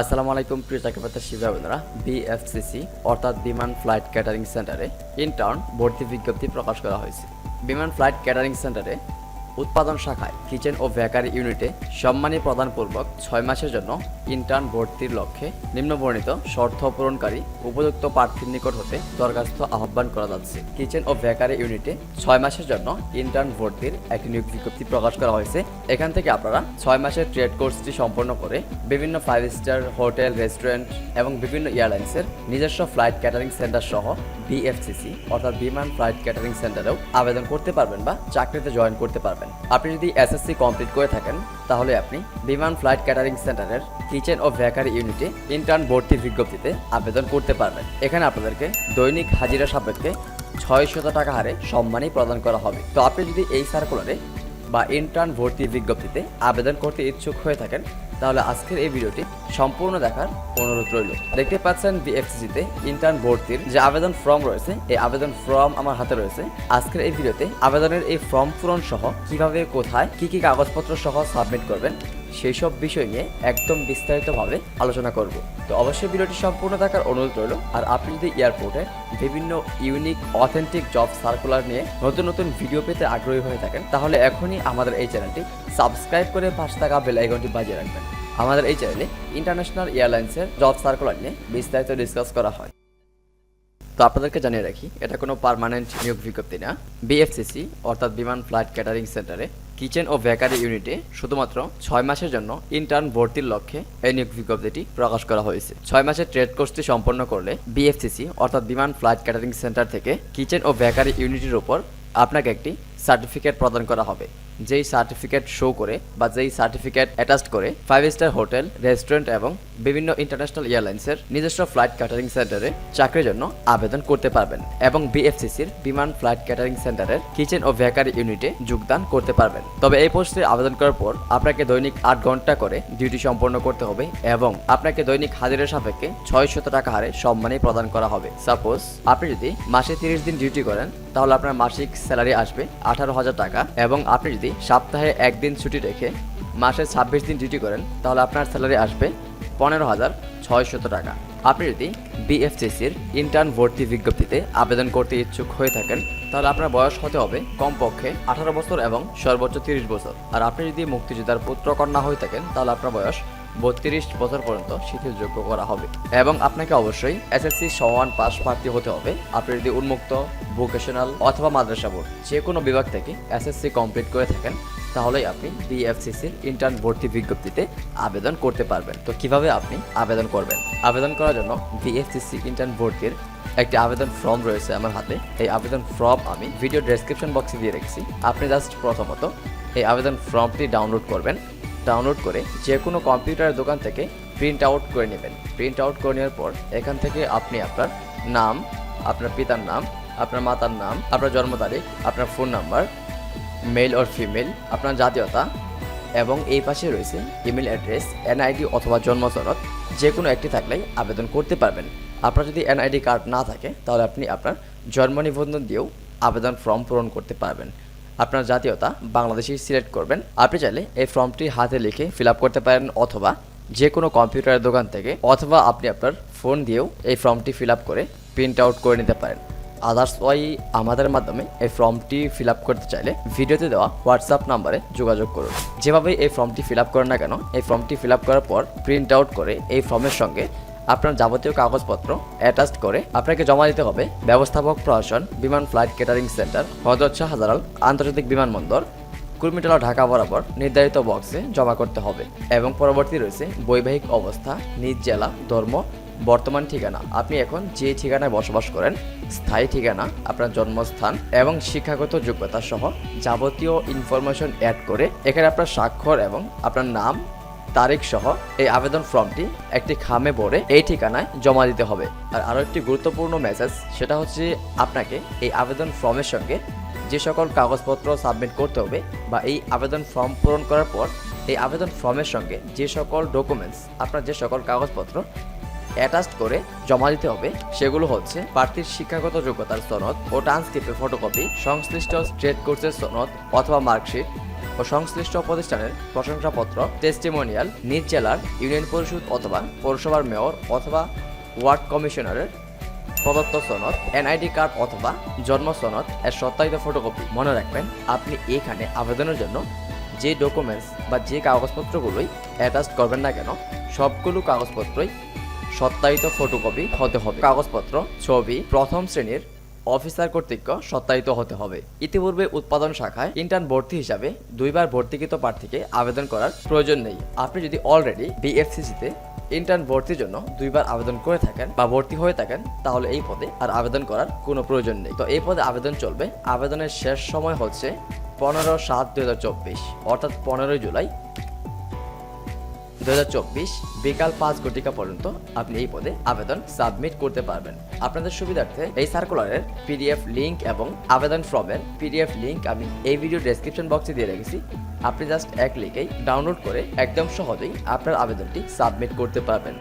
আসসালামু আলাইকুম, প্রিয় চাকরিপ্রার্থী বন্ধুরা বিএফসিসি অর্থাৎ বিমান ফ্লাইট ক্যাটারিং সেন্টারে ইন্টার্ন ভর্তি বিজ্ঞপ্তি প্রকাশ করা হয়েছে। বিমান ফ্লাইট ক্যাটারিং সেন্টারে উৎপাদন শাখায় কিচেন ও বেকারি ইউনিটে সম্মানী প্রদানপূর্বক ছয় মাসের জন্য ইন্টার্ন ভর্তির লক্ষ্যে নিম্নবর্ণিত শর্ত পূরণকারী উপযুক্ত প্রার্থীর নিকট হতে দরখাস্ত আহ্বান করা যাচ্ছে। কিচেন ও বেকারি ইউনিটে ছয় মাসের জন্য ইন্টার্ন ভর্তির একটি নিয়োগ বিজ্ঞপ্তি প্রকাশ করা হয়েছে। এখান থেকে আপনারা ছয় মাসের ট্রেড কোর্সটি সম্পন্ন করে বিভিন্ন ফাইভ স্টার হোটেল রেস্টুরেন্ট এবং বিভিন্ন এয়ারলাইন্সের নিজস্ব ফ্লাইট ক্যাটারিং সেন্টার সহ বিএফসিসি অর্থাৎ বিমান ফ্লাইট ক্যাটারিং সেন্টারেও আবেদন করতে পারবেন বা চাকরিতে জয়েন করতে পারবেন। আপনি যদি এসএসসি কমপ্লিট করে থাকেন, তাহলে আপনি বিমান ফ্লাইট ক্যাটারিং সেন্টারের কিচেন ও ভ্যাকারি ইউনিটে ইন্টার্ন ভর্তির বিজ্ঞপ্তিতে আবেদন করতে পারবেন। এখানে আপনাদেরকে দৈনিক হাজিরা সাপেক্ষে ছয় শত টাকা হারে সম্মানই প্রদান করা হবে। তো আপনি যদি এই সার্কুলারে বা ইন্টার্ন ভর্তি বিজ্ঞপ্তিতে আবেদন করতে ইচ্ছুক হয়ে থাকেন, তাহলে আজকের এই ভিডিওটি সম্পূর্ণ দেখার অনুরোধ রইল। দেখতে পাচ্ছেন বিএফসিসিতে ইন্টার্ন ভর্তির যে আবেদন ফর্ম রয়েছে, এই আবেদন ফর্ম আমার হাতে রয়েছে। আজকের এই ভিডিওতে আবেদনের এই ফর্ম পূরণ সহ কীভাবে, কোথায়, কি কি কাগজপত্র সহ সাবমিট করবেন সেই সব বিষয় নিয়ে একদম বিস্তারিতভাবে আলোচনা করব। তো অবশ্যই ভিডিওটি সম্পূর্ণ থাকার অনুরোধ রইল। আর আপনি যদি এয়ারপোর্টে বিভিন্ন ইউনিক অথেন্টিক জব সার্কুলার নিয়ে নতুন নতুন ভিডিও পেতে আগ্রহী হয়ে থাকেন, তাহলে এখনই আমাদের এই চ্যানেলটি সাবস্ক্রাইব করে পাশে থাকা বেল আইকনটি বাজিয়ে রাখবেন। আমাদের এই চ্যানেলে ইন্টারন্যাশনাল এয়ারলাইন্সের জব সার্কুলার নিয়ে বিস্তারিত ডিসকাস করা হয়। তো আপনাদেরকে জানিয়ে রাখি, এটা কোনো পার্মানেন্ট নিয়োগ বিজ্ঞপ্তি না। বিএফসিসি অর্থাৎ বিমান ফ্লাইট ক্যাটারিং সেন্টারে কিচেন ও বেকারি ইউনিটে শুধুমাত্র ছয় মাসের জন্য ইন্টার্ন ভর্তির লক্ষ্যে এই নিয়োগ বিজ্ঞপ্তিটি প্রকাশ করা হয়েছে। ছয় মাসের ট্রেড কোর্সটি সম্পন্ন করলে বিএফসিসি, অর্থাৎ বিমান ফ্লাইট ক্যাটারিং সেন্টার থেকে কিচেন ও বেকারি ইউনিটের উপর আপনাকে একটি সার্টিফিকেট প্রদান করা হবে। যেই সার্টিফিকেট শো করে বা যেই সার্টিফিকেট অ্যাটাস্ট করে ফাইভ স্টার হোটেল রেস্টুরেন্ট এবং বিভিন্ন ইন্টারন্যাশনাল এয়ারলাইন্সের নিজস্ব ফ্লাইট ক্যাটারিং সেন্টারে চাকরির জন্য আবেদন করতে পারবেন এবং বিএফসিসির বিমান ফ্লাইট ক্যাটারিং সেন্টারের কিচেন ও বেকারি ইউনিটে যোগদান করতে পারবেন। তবে এই পোস্টে আবেদন করার পর আপনাকে দৈনিক আট ঘণ্টা করে ডিউটি সম্পন্ন করতে হবে এবং আপনাকে দৈনিক হাজিরের সাপেক্ষে ছয় শত টাকা হারে সম্মানী প্রদান করা হবে। সাপোজ আপনি যদি মাসে তিরিশ দিন ডিউটি করেন, তাহলে আপনার মাসিক স্যালারি আসবে আঠারো হাজার টাকা এবং আপনি যদি সপ্তাহে একদিন ছুটি রেখে মাসে ছাব্বিশ দিন ডিউটি করেন, তাহলে আপনার স্যালারি আসবে পনেরো হাজার ছয়শত টাকা। আপনি যদি বিএফসিসির ইন্টার্ন ভর্তি বিজ্ঞপ্তিতে আবেদন করতে ইচ্ছুক হয়ে থাকেন, তাহলে আপনার বয়স হতে হবে কমপক্ষে আঠারো বছর এবং সর্বোচ্চ তিরিশ বছর। আর আপনি যদি মুক্তিযোদ্ধার পুত্র কন্যা হয়ে থাকেন, তাহলে আপনার বয়স বত্রিশ বছর পর্যন্ত শিথিলযোগ্য করা হবে। এবং আপনাকে অবশ্যই এসএসসি সমান পাস প্রার্থী হতে হবে। আপনি যদি উন্মুক্ত ভোকেশনাল অথবা মাদ্রাসা বোর্ড যে কোনো বিভাগ থেকে এসএসসি কমপ্লিট করে থাকেন, তাহলেই আপনি বিএফসিসির ইন্টার্ন ভর্তি বিজ্ঞপ্তিতে আবেদন করতে পারবেন। তো কীভাবে আপনি আবেদন করবেন? আবেদন করার জন্য বিএফসিসি ইন্টার্ন ভর্তির একটি আবেদন ফর্ম রয়েছে আমার হাতে। এই আবেদন ফর্ম আমি ভিডিও ডেসক্রিপশন বক্সে দিয়ে রেখেছি। আপনি জাস্ট প্রথমত এই আবেদন ফর্মটি ডাউনলোড করবেন। ডাউনলোড করে যে কোনো কম্পিউটারের দোকান থেকে প্রিন্ট আউট করে নেবেন। প্রিন্ট আউট করে নেওয়ার পর এখান থেকে আপনি আপনার নাম, আপনার পিতার নাম, আপনার মাতার নাম, আপনার জন্ম তারিখ, আপনার phone number male or female আপনার জাতীয়তা এবং এই পাশে রয়েছে ইমেল অ্যাড্রেস এনআইডি অথবা জন্ম সনদ যে কোনো একটি থাকলেই আবেদন করতে পারবেন। আপনার যদি এনআইডি কার্ড না থাকে, তাহলে আপনি আপনার জন্ম নিবন্ধন দিয়েও আবেদন ফর্ম পূরণ করতে পারবেন। আপনার জাতীয়তা বাংলাদেশি সিলেক্ট করবেন। আপনি চাইলে এই ফর্মটি হাতে লিখে ফিল করতে পারেন অথবা যে কোনো কম্পিউটারের দোকান থেকে অথবা আপনি আপনার ফোন দিয়েও এই ফর্মটি ফিল করে প্রিন্ট আউট করে নিতে পারেন। আদার্স ওয়াই আমাদের মাধ্যমে এই ফর্মটি ফিল করতে চাইলে ভিডিওতে দেওয়া হোয়াটসঅ্যাপ নাম্বারে যোগাযোগ করুন। যেভাবে এই ফর্মটি ফিল করেন না কেন, এই ফর্মটি ফিল করার পর প্রিন্ট আউট করে এই ফর্মের সঙ্গে আপনার যাবতীয় কাগজপত্র অ্যাটাচ করে আপনাকে জমা দিতে হবে ব্যবস্থাপক প্রশাসন বিমান ফ্লাইট কেটারিং সেন্টার হজরত শাহজালাল আন্তর্জাতিক বিমানবন্দর, কুর্মিটোলা ঢাকা বরাবর নির্ধারিত বক্সে জমা করতে হবে এবং পরবর্তী রয়েছে বৈবাহিক অবস্থা, নিজ জেলা, ধর্ম, বর্তমান ঠিকানা। আপনি এখন যে ঠিকানায় বসবাস করেন, স্থায়ী ঠিকানা, আপনার জন্মস্থান এবং শিক্ষাগত যোগ্যতা সহ যাবতীয় ইনফরমেশন অ্যাড করে এখানে আপনার স্বাক্ষর এবং আপনার নাম তারিখ সহ এই আবেদন ফর্মটি একটি খামে ভরে এই ঠিকানায় জমা দিতে হবে। আর আরও একটি গুরুত্বপূর্ণ মেসেজ সেটা হচ্ছে আপনাকে এই আবেদন ফর্মের সঙ্গে যে সকল কাগজপত্র সাবমিট করতে হবে বা এই আবেদন ফর্ম পূরণ করার পর এই আবেদন ফর্মের সঙ্গে যে সকল ডকুমেন্টস আপনার যে সকল কাগজপত্র অ্যাটাচড করে জমা দিতে হবে, সেগুলো হচ্ছে প্রার্থীর শিক্ষাগত যোগ্যতার সনদ ও ট্রান্সক্রিপ্টের ফটোকপি সংশ্লিষ্ট স্ট্রেট কোর্সের সনদ অথবা মার্কশিট ও সংশ্লিষ্ট প্রতিষ্ঠানের প্রশংসাপত্র টেস্টিমোনিয়াল নিজ জেলার ইউনিয়ন পরিষদ অথবা পৌরসভার মেয়র অথবা ওয়ার্ড কমিশনারের প্রদত্ত সনদ, এনআইডি কার্ড অথবা জন্ম সনদ এর সত্যায়িত ফটোকপি। মনে রাখবেন, আপনি এখানে আবেদনের জন্য যে ডকুমেন্টস বা যে কাগজপত্রগুলোই অ্যাটাচ করবেন না কেন, সবগুলো কাগজপত্রই সত্যায়িত ফটোকপি হতে হবে। কাগজপত্র, ছবি, প্রথম শ্রেণির অফিসার কর্তৃক সত্যায়িত হতে হবে। ইতিপূর্বে উৎপাদন শাখায় ইন্টার্ন ভর্তি হিসাবে দুইবার ভর্তিকৃত প্রার্থীকে আবেদন করার প্রয়োজন নেই। আপনি যদি অলরেডি বিএফসিসিতে ইন্টার্ন ভর্তির জন্য দুইবার আবেদন করে থাকেন বা ভর্তি হয়ে থাকেন, তাহলে এই পদে আর আবেদন করার কোনো প্রয়োজন নেই। তো এই পদে আবেদন চলবে। আবেদনের শেষ সময় হচ্ছে পনেরো সাত দু অর্থাৎ পনেরোই জুলাই দু হাজার চব্বিশ বিকাল পাঁচ ঘটিকা পর্যন্ত আপনি এই পদে আবেদন সাবমিট করতে পারবেন। আপনাদের সুবিধার্থে এই সার্কুলারের পিডিএফ লিঙ্ক এবং আবেদন ফর্মের পিডিএফ লিঙ্ক আমি এই ভিডিও ডেসক্রিপশন বক্সে দিয়ে রেখেছি। আপনি জাস্ট এক লিখেই ডাউনলোড করে একদম সহজেই আপনার আবেদনটি সাবমিট করতে পারবেন।